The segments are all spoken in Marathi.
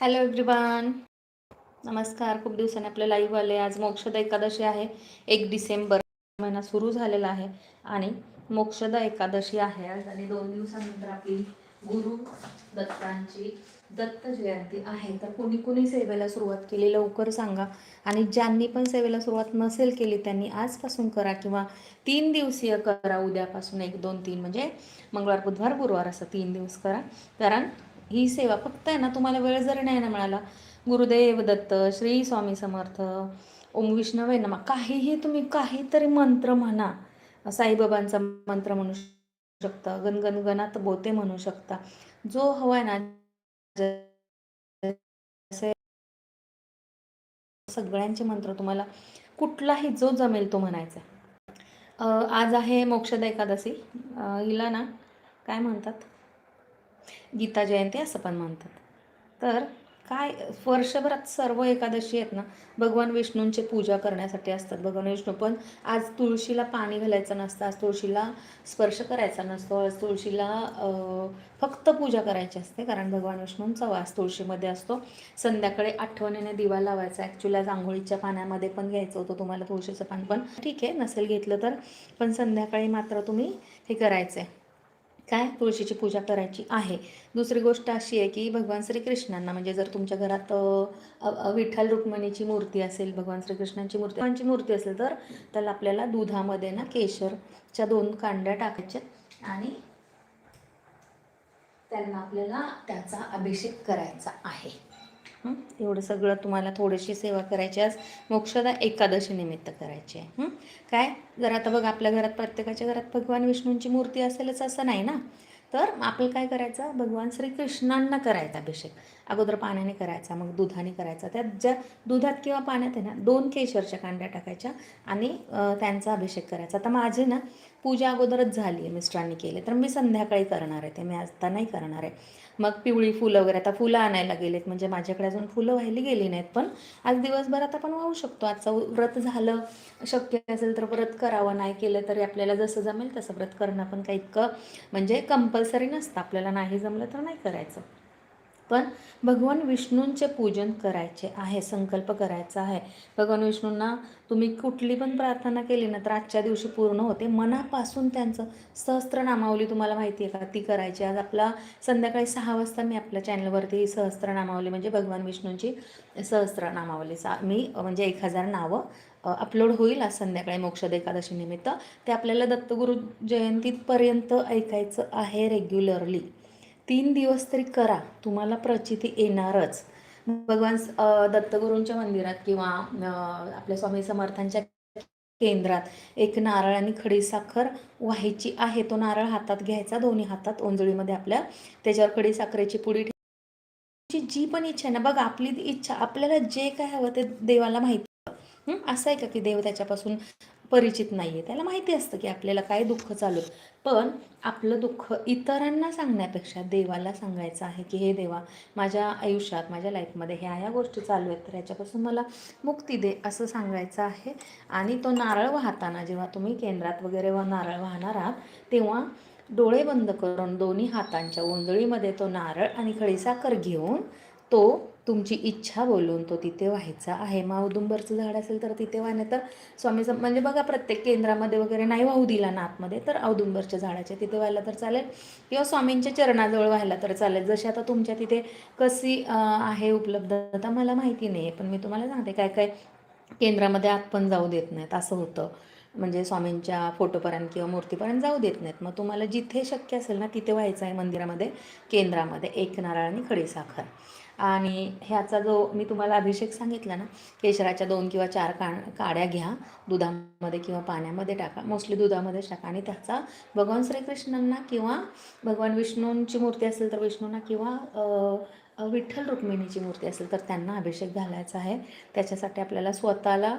हॅलो एव्हरीवन नमस्कार. खूप दिवसांनी आपलं लाईव्ह आले आज मोक्षदा एकादशी आहे. एक डिसेंबर महिना सुरू झालेला आहे आणि मोक्षदा एकादशी आहे आज आणि दोन दिवसानंतर आपली गुरु दत्तांची दत्त जयंती आहे. तर कुणी कुणी सेवेला सुरुवात केली लवकर सांगा. आणि ज्यांनी पण सेवेला सुरुवात नसेल केली त्यांनी आजपासून करा किंवा तीन दिवसीय करा. उद्यापासून एक दोन तीन म्हणजे मंगळवार बुधवार गुरुवार असं तीन दिवस करा. कारण ही सेवा फक्त आहे ना तुम्हाला वेळ जर नाही ना मिळाला गुरुदेव दत्त श्री स्वामी समर्थ ओम विष्णव आहे ना काहीही तुम्ही काहीतरी मंत्र म्हणा साईबाबांचा मंत्र म्हणू शकता गणगण गणात बोते म्हणू शकता जो हवा आहे ना सगळ्यांचे मंत्र तुम्हाला कुठलाही जो जमेल तो म्हणायचा आज आहे मोक्षदा एकादशी. हिला ना काय म्हणतात? गीता जयंती असं पण म्हणतात. तर काय वर्षभरात सर्व एकादशी आहेत ना भगवान विष्णूंची पूजा करण्यासाठी असतात. भगवान विष्णू पण आज तुळशीला पाणी घालायचं नसतं आज तुळशीला स्पर्श करायचा नसतो आज तुळशीला फक्त पूजा करायची असते कारण भगवान विष्णूंचा वास तुळशीमध्ये असतो. संध्याकाळी आठवणीने दिवा लावायचा ॲक्च्युली आज आंघोळीच्या पाण्यामध्ये पण घ्यायचं होतं तुम्हाला तुळशीचं पान पण. ठीक आहे नसेल घेतलं तर पण संध्याकाळी मात्र तुम्ही हे करायचं आहे काय तुळशीची पूजा करायची आहे? दुसरी गोष्ट अशी आहे की भगवान श्रीकृष्णांना म्हणजे जर तुमच्या घरात विठ्ठल रुक्मिणीची मूर्ती असेल भगवान श्रीकृष्णांची मूर्ती भगवानची मूर्ती असेल तर त्याला आपल्याला दुधामध्ये ना केशरच्या दोन कांड्या टाकायच्या आणि त्यांना आपल्याला त्याचा अभिषेक करायचा आहे. एवढं सगळं तुम्हाला थोडीशी सेवा करायची आज मोक्षदा एकादशी निमित्त करायची आहे. काय? जर आता बघ आपल्या घरात प्रत्येकाच्या घरात भगवान विष्णूंची मूर्ती असेलच असं नाही ना? तर आपलं काय करायचं? भगवान श्रीकृष्णांना करायचा अभिषेक. अगोदर पाण्याने करायचा मग दुधाने करायचा. त्यात ज्या दुधात किंवा पाण्यात आहे ना दोन केशरच्या कांड्या टाकायच्या आणि त्यांचा अभिषेक करायचा. आता माझी ना पूजा अगोदरच झाली आहे मिस्टरांनी केले. तर मी संध्याकाळी करणार आहे ते. मी आता नाही करणार आहे. मग पिवळी फुलं वगैरे आता फुलं आणायला गेलेत. म्हणजे माझ्याकडे अजून फुलं व्हायली गेली नाहीत. पण आज दिवसभरात आपण वाहू शकतो. आजचं व्रत झालं शक्य असेल तर व्रत करावं. नाही केलं तरी आपल्याला जसं जमेल तसं व्रत करणं पण काही इतकं म्हणजे कंपल्सरी नसतं. आपल्याला नाही जमलं तर नाही करायचं. पण भगवान विष्णूंचे पूजन करायचे आहे संकल्प करायचा आहे. भगवान विष्णूंना तुम्ही कुठली पण प्रार्थना केली ना तर आजच्या दिवशी पूर्ण होते. मनापासून त्यांचं सहस्त्रनामावली तुम्हाला माहिती आहे का? ती करायची. आज आपला संध्याकाळी सहा वाजता मी आपल्या चॅनलवरती ही सहस्त्रनामावली म्हणजे भगवान विष्णूंची सहस्त्रनामावली सा मी म्हणजे एक हजार नावं अपलोड होईल आज संध्याकाळी मोक्षद एकादशीनिमित्त ते आपल्याला दत्तगुरु जयंतीपर्यंत ऐकायचं आहे रेग्युलरली तीन दिवस तरी करा. तुम्हाला प्रचिती येणारच. भगवान दत्तगुरूंच्या मंदिरात किंवा आपल्या स्वामी समर्थांच्या केंद्रात एक नारळ आणि खडीसाखर व्हायची आहे. तो नारळ हातात घ्यायचा. दोन्ही हातात ओंजळीमध्ये आपल्या त्याच्यावर खडीसाखरेची पुडी ठेवायची. जी पण इच्छा आहे ना बघा आपली इच्छा आपल्याला जे काय हवं ते देवाला माहिती असं आहे का की देव त्याच्यापासून परिचित नाही आहे त्याला माहिती असतं की आपल्याला काय दुःख चालू पण आपलं दुःख इतरांना सांगण्यापेक्षा देवाला सांगायचं आहे की हे देवा माझ्या आयुष्यात माझ्या लाईफमध्ये ह्या ह्या गोष्टी चालू आहेत तर याच्यापासून मला मुक्ती दे असं सांगायचं आहे. आणि तो नारळ वाहताना जेव्हा तुम्ही केंद्रात वगैरे व नारळ वाहणार आहात तेव्हा डोळे बंद करून दोन्ही हातांच्या ओंजळीमध्ये तो नारळ आणि खडीसाखर घेऊन तो तुमची इच्छा बोलून तो तिथे व्हायचा आहे. मग औदुंबरचं झाड असेल तर तिथे वाहणे तर स्वामी सम म्हणजे बघा प्रत्येक केंद्रामध्ये वगैरे नाही वाहू दिला ना आतमध्ये तर औदुंबरच्या झाडाच्या तिथे व्हायला तर चालेल. किंवा स्वामींच्या चरणाजवळ व्हायला तर चालेल. जशी आता तुमच्या तिथे कशी आहे उपलब्धता मला माहिती नाही आहे पण मी तुम्हाला सांगते काय काय केंद्रामध्ये आत पण जाऊ देत नाहीत असं होतं. म्हणजे स्वामींच्या फोटोपर्यंत किंवा मूर्तीपर्यंत जाऊ देत नाहीत. मग तुम्हाला जिथे शक्य असेल ना तिथे व्हायचं आहे मंदिरामध्ये केंद्रामध्ये एक नारळ आणि खडीसाखर. आणि ह्याचा जो मी तुम्हाला अभिषेक सांगितला ना केशराच्या दोन किंवा चार काण काड्या घ्या दुधामध्ये किंवा पाण्यामध्ये टाका मोस्टली दुधामध्येच टाका. आणि त्याचा भगवान श्रीकृष्णांना किंवा भगवान विष्णूंची मूर्ती असेल तर विष्णूंना किंवा विठ्ठल रुक्मिणीची मूर्ती असेल तर त्यांना अभिषेक घालायचा आहे. त्याच्यासाठी आपल्याला स्वतःला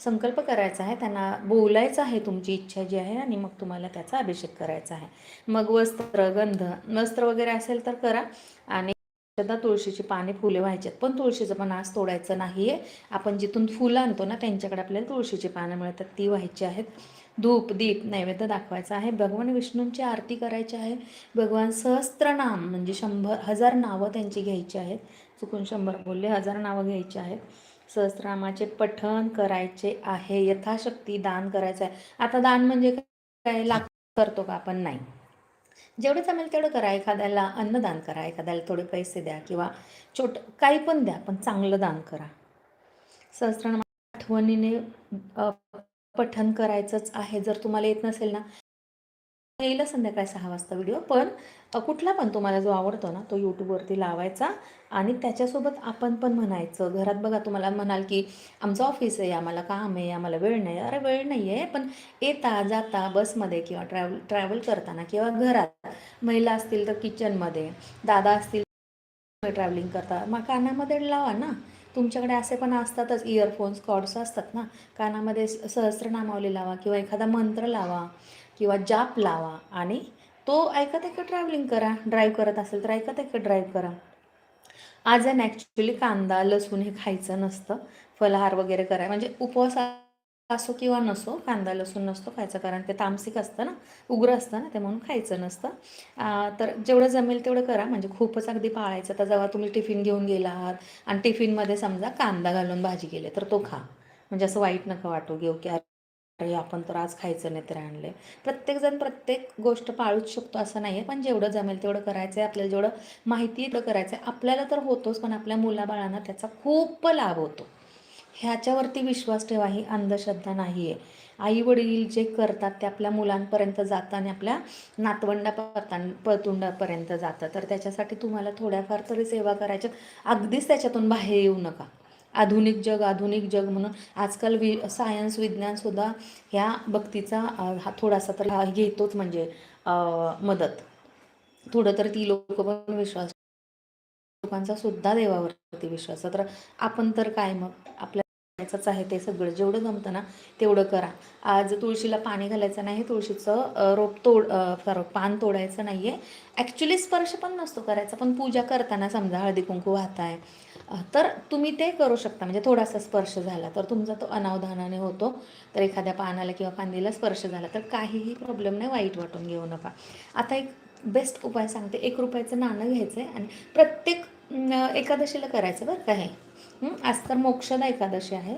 संकल्प करायचा आहे. त्यांना बोलायचं आहे तुमची इच्छा जी आहे आणि मग तुम्हाला त्याचा अभिषेक करायचा आहे. मग वस्त्र गंध वस्त्र वगैरे असेल तर करा आणि सध्या तुळशीची पाने फुले व्हायची आहेत पण तुळशीचं पण आज तोडायचं नाही आहे आपण जिथून फुलं आणतो ना त्यांच्याकडे आपल्याला तुळशीची पानं मिळतात. ती व्हायची आहेत. धूप दीप नैवेद्य दाखवायचा आहे. भगवान विष्णूंची आरती करायची आहे. भगवान सहस्त्रनाम म्हणजे शंभर हजार नावं त्यांची घ्यायची आहेत. चुकून शंभर बोलले हजार नावं घ्यायची आहेत. सहस्रनामाचे पठण करायचे आहे. यथाशक्ती दान करायचं आहे. आता दान म्हणजे काय? लाख करतो का आपण? नाही. जेवढं जमेल तेवढं करा. एखाद्याला अन्नदान करा. एखाद्याला थोडे पैसे द्या किंवा छोट काही पण द्या पण चांगलं दान करा. सहस्रनाम आठवणीने पठन करायचंच आहे. जर तुम्हाला येत नसेल ना येईल संध्याकाळी सहा वाजता व्हिडिओ पण कुठला पण तुम्हाला जो आवडतो ना तो यूट्यूबवरती लावायचा. आणि त्याच्यासोबत आपण पण म्हणायचं. घरात बघा तुम्हाला म्हणाल की आमचं ऑफिस आहे आम्हाला काम आहे आम्हाला वेळ नाही. अरे वेळ नाही आहे पण येता जाता बसमध्ये किंवा ट्रॅव्हल ट्रॅव्हल करताना किंवा घरात महिला असतील तर किचनमध्ये दादा असतील ट्रॅव्हलिंग करता मग कानामध्ये लावा ना. तुमच्याकडे असे पण असतातच इयरफोन्स कॉर्ड्स असतात ना. कानामध्ये सहस्रनामावली लावा किंवा एखादा मंत्र लावा किंवा जाप लावा आणि तो ऐकत ऐकत ट्रॅव्हलिंग करा. ड्राईव्ह करत असेल तर ऐकत ऐकत ड्राईव्ह करा. आज आहे ॲक्च्युली कांदा लसूण हे खायचं नसतं. फलहार वगैरे कराय म्हणजे उपवास असो किंवा नसो कांदा लसूण नसतो खायचं. कारण ते तामसिक असतं ना उग्र असतं ना ते म्हणून खायचं नसतं. तर जेवढं जमेल तेवढं करा. म्हणजे खूपच अगदी पाळायचं. तर जेव्हा तुम्ही टिफिन घेऊन गेला आहात आणि टिफिनमध्ये समजा कांदा घालून भाजी केली तर तो खा. म्हणजे असं वाईट नका वाटू घेऊ की अरे आपण तर आज खायचं नाही तर आणले प्रत्येकजण प्रत्येक गोष्ट पाळूच शकतो असं नाही आहे पण जेवढं जमेल तेवढं करायचं आहे आपल्याला जेवढं माहिती आहे तेवढं करायचं आहे आपल्याला तर होतोच पण आपल्या मुलाबाळांना त्याचा खूप लाभ होतो. ह्याच्यावरती विश्वास ठेवा ही अंधश्रद्धा नाही आहे आई वडील जे करतात ते आपल्या मुलांपर्यंत जातं आणि आपल्या नातवंडापर्यंत पतुंडापर्यंत जातं. तर त्याच्यासाठी तुम्हाला थोड्याफार तरी सेवा करायच्या. अगदीच त्याच्यातून बाहेर येऊ नका. आधुनिक जग आधुनिक जग म्हणून. आजकाल वि सायन्स विज्ञानसुद्धा ह्या भक्तीचा हा थोडासा तर घेतोच म्हणजे मदत. थोडं तर ती लोक पण विश्वास लोकांचा सुद्धा देवावरती विश्वास. तर आपण तर काय मग? आपल्या करायचंच आहे ते सगळं. जेवढं जमतं ना तेवढं करा. आज तुळशीला पाणी घालायचं नाही तुळशीचं रोप तोड सॉरी पान तोडायचं नाही आहे ॲक्च्युली स्पर्श पण नसतो करायचा पण पूजा करताना समजा हळदी कुंकू वाहताय तर तुम्ही ते करू शकता. म्हणजे थोडासा स्पर्श झाला तर तुमचा तो अनावधानाने होतो. तर एखाद्या पानाला किंवा फांदीला स्पर्श झाला तर काहीही प्रॉब्लेम नाही वाईट वाटून घेऊ नका. आता एक बेस्ट उपाय सांगते. एक रुपयाचं नाणं घ्यायचं आहे आणि प्रत्येक एकादशीला करायचं बरं का हे. आज तर मोक्षदा एकादशी आहे.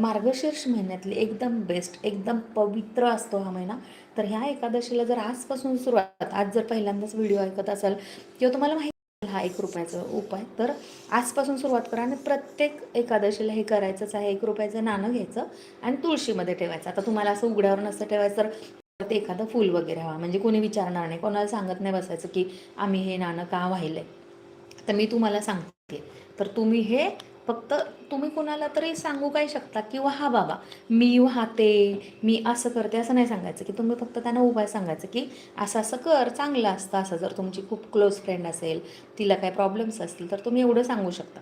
मार्गशीर्ष महिन्यातली एकदम बेस्ट एकदम पवित्र असतो हा महिना. तर ह्या एकादशीला जर आजपासून सुरुवात आज जर पहिल्यांदाच व्हिडिओ ऐकत असाल किंवा तुम्हाला माहिती हा एक रुपयाचा उपाय तर आजपासून सुरुवात करा आणि प्रत्येक एकादशीला हे करायचंच आहे. एक रुपयाचं नाणं घ्यायचं आणि तुळशीमध्ये ठेवायचं. आता तुम्हाला असं उघड्यावर नसतं ठेवायचं तर ते एखादं फूल वगैरे हवा. म्हणजे कोणी विचारणार नाही. कोणाला सांगत नाही बसायचं की आम्ही हे नाणं का वाहिलं तर मी तुम्हाला सांगते. तर तुम्ही हे फक्त तुम्ही कोणाला तरी सांगू काय शकता किंवा हा बाबा मी वाहते मी असं करते असं नाही सांगायचं की तुम्ही फक्त त्यांना उपाय सांगायचं की असं असं कर चांगलं असतं असं जर तुमची खूप क्लोज फ्रेंड असेल तिला काय प्रॉब्लेम्स असतील तर तुम्ही एवढं सांगू शकता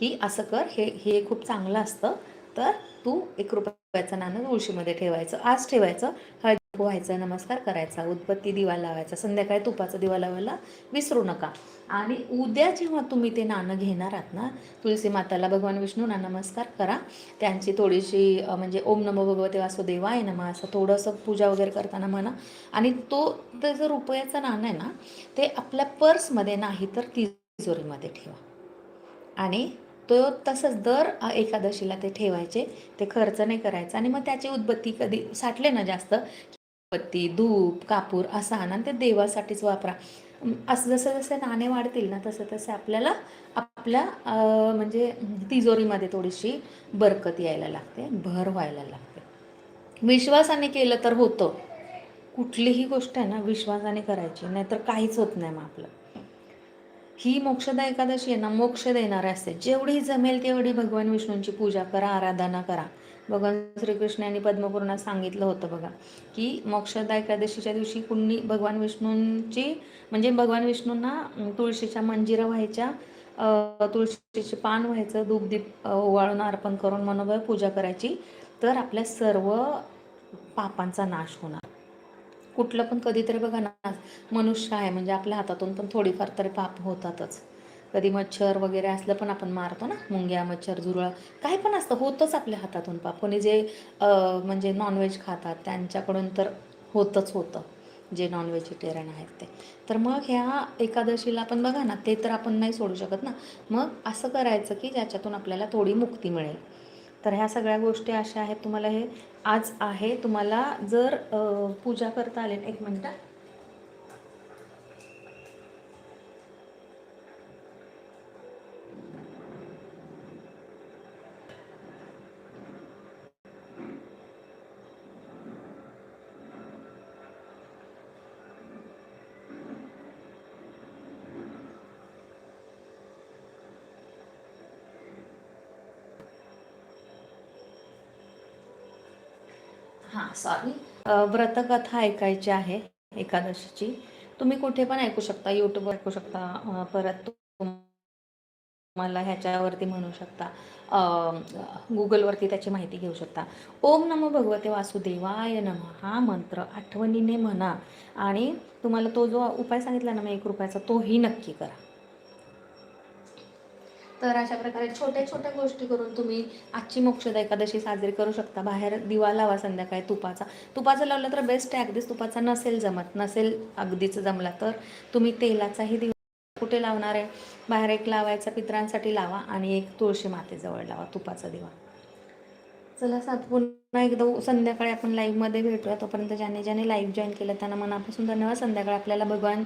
की असं कर हे हे खूप चांगलं असतं तर तू एक रुपयाचं नाणं तुळशीमध्ये ठेवायचं आज ठेवायचं हळदी व्हायचा नमस्कार करायचा उदबत्ती दिवा लावायचा संध्याकाळी तुपाचा दिवा लावायला विसरू नका. आणि उद्या जेव्हा तुम्ही ते नाणं घेणार आहात ना तुलसी माताला भगवान विष्णूंना नमस्कार करा. त्यांची थोडीशी म्हणजे ओम नमो भगवते वासुदेवाय नमा असं थोडंसं पूजा वगैरे करताना म्हणा. आणि तो त्याचं जर रुपयाचं नाणं आहे ना ते आपल्या पर्समध्ये नाही तर तिजोरीमध्ये ठेवा. आणि तो तसंच दर एकादशीला ते ठेवायचे ते खर्च नाही करायचा. आणि मग त्याची उदबत्ती कधी साठले ना जास्त पत्ती धूप कापूर असा आणा ते देवासाठीच वापरा. असं जसं जसे नाणे वाढतील ना तसं तसे आपल्याला आपल्या म्हणजे तिजोरीमध्ये थोडीशी बरकत यायला लागते भर व्हायला लागते. विश्वासाने केलं तर होतं. कुठलीही गोष्ट आहे ना विश्वासाने करायची नाहीतर काहीच होत नाही मग आपलं. ही मोक्षदा एकादशी आहे ना मोक्ष देणारी असते. जेवढी जमेल तेवढी भगवान विष्णूंची पूजा करा आराधना करा. भगवान श्रीकृष्ण यांनी पद्मपुराणात सांगितलं होतं बघा की मोक्षदा एकादशीच्या दिवशी कुणी भगवान विष्णूंची म्हणजे भगवान विष्णूंना तुळशीच्या मंजिरा व्हायच्या तुळशीचे पान व्हायचं धूपदीप ओवाळून अर्पण करून मनोभाव पूजा करायची तर आपल्या सर्व पापांचा नाश होणार. कुठलं पण कधीतरी बघा ना मनुष्य आहे म्हणजे आपल्या हातातून पण थोडीफार तरी पाप होतातच. कधी मच्छर वगैरे असलं पण आपण मारतो ना मुंग्या मच्छर झुरळ काय पण असतं होतंच आपल्या हातातून पाप. कोणी जे म्हणजे नॉनव्हेज खातात त्यांच्याकडून तर होतंच होतं जे नॉन व्हेजिटेरियन आहेत ते. तर मग ह्या एकादशीला आपण बघा ना ते तर आपण नाही सोडू शकत ना. मग असं करायचं की ज्याच्यातून आपल्याला थोडी मुक्ती मिळेल. तर ह्या सगळ्या गोष्टी अशा आहेत तुम्हाला हे आज आहे. तुम्हाला जर पूजा करता आले एक मिनटं. हां सॉरी व्रतकथा ऐकायची आहे एकादशीची. तुम्ही कुठे पण ऐकू शकता यूट्यूबवर ऐकू शकता परत तुम्हाला ह्याच्यावरती म्हणू शकता गुगलवरती त्याची माहिती घेऊ शकता. ओम नमो भगवते वासुदेवाय नम हा मंत्र आठवणीने म्हणा. आणि तुम्हाला तो जो उपाय सांगितला ना मी एक रुपयाचा तोही नक्की करा. तर अशा प्रकारे छोट्या छोट्या गोष्टी करून तुम्ही आजची मोक्षदा एकादशी साजरी करू शकता. बाहेर दिवा लावा संध्याकाळी तुपाचा. तुपाचा लावला तर बेस्ट आहे. अगदीच तुपाचा नसेल जमत नसेल अगदीच जमला तर तुम्ही तेलाचाही दिवा कुठे लावणार आहे? बाहेर एक लावायचा पितरांसाठी लावा आणि एक तुळशी मातेजवळ लावा तुपाचा दिवा. चला सात पुन्हा एकदा संध्याकाळी आपण लाईव्हमध्ये भेटूया. तोपर्यंत ज्याने ज्याने लाईव्ह जॉईन केलं त्यांना मनापासून धन्यवाद. संध्याकाळी आपल्याला भगवान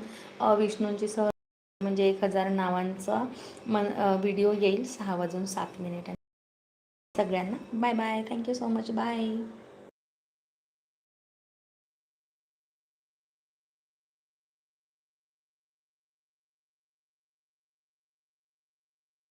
विष्णूंची सह म्हणजे एक हजार नावांचा मन व्हिडिओ येईल सहा वाजून सात मिनिट सगळ्यांना bye bye thank you so much bye